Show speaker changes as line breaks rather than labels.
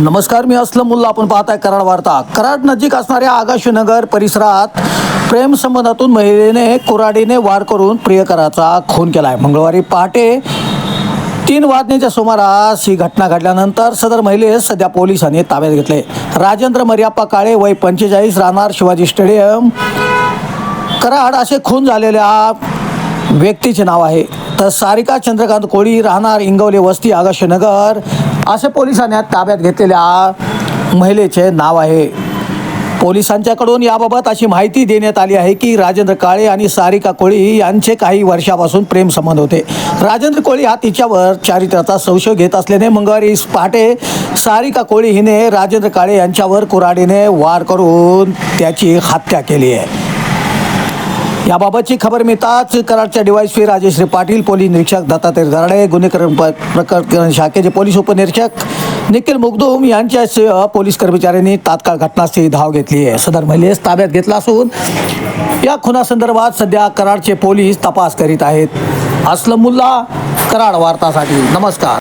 नमस्कार मी असलम मुल्ला. आपण पाहताय कराड वार्ता. कराड नजीक असणाऱ्या आगाशीनगर परिसरात प्रेम संबंधातून महिलेने कुऱ्हाडीने वार करून प्रियकराचा खून केला आहे मंगळवारी पहाटे तीन वाजण्याच्या सुमारास ही घटना घडल्यानंतर सदर महिलेस सध्या पोलिसांनी ताब्यात घेतले. राजेंद्र मर्याप्पा काळे वय पंचेचाळीस राहणार शिवाजी स्टेडियम. कराड असे खून झालेल्या व्यक्तीचे नाव आहे. तर सारिका चंद्रकांत कोळी राहणार इंगवले वस्ती आगाशनगर. असे पोलिसांनी ताब्यात घेतलेल्या महिलेचे नाव आहे. पोलिसांच्याकडून याबाबत अशी माहिती देण्यात आली आहे की राजेंद्र काळे आणि सारिका कोळी यांचे काही वर्षापासून प्रेम संबंध होते. राजेंद्र कोळी हा तिच्यावर चारित्र्याचा संशय घेत असल्याने मंगळवारी पहाटे सारिका कोळी हिने राजेंद्र काळे यांच्यावर कुऱ्हाडीने वार करून त्याची हत्या केली आहे. याबाबतची खबर मिळताच कराडच्या डीवायसी राजेश्री पाटील पोलीस निरीक्षक दत्तात्रय धराडे गुन्हेकरण प्रकरण शाखेचे पोलीस उपनिरीक्षक निखिल मुगदूम यांच्यासह पोलीस कर्मचाऱ्यांनी तात्काळ घटनास्थळी धाव घेतली आहे. सदर महिलेस ताब्यात घेतला असून या खुनासंदर्भात सध्या कराडचे पोलीस तपास करीत आहेत. असलमुल्ला कराड वार्तासाठी. नमस्कार.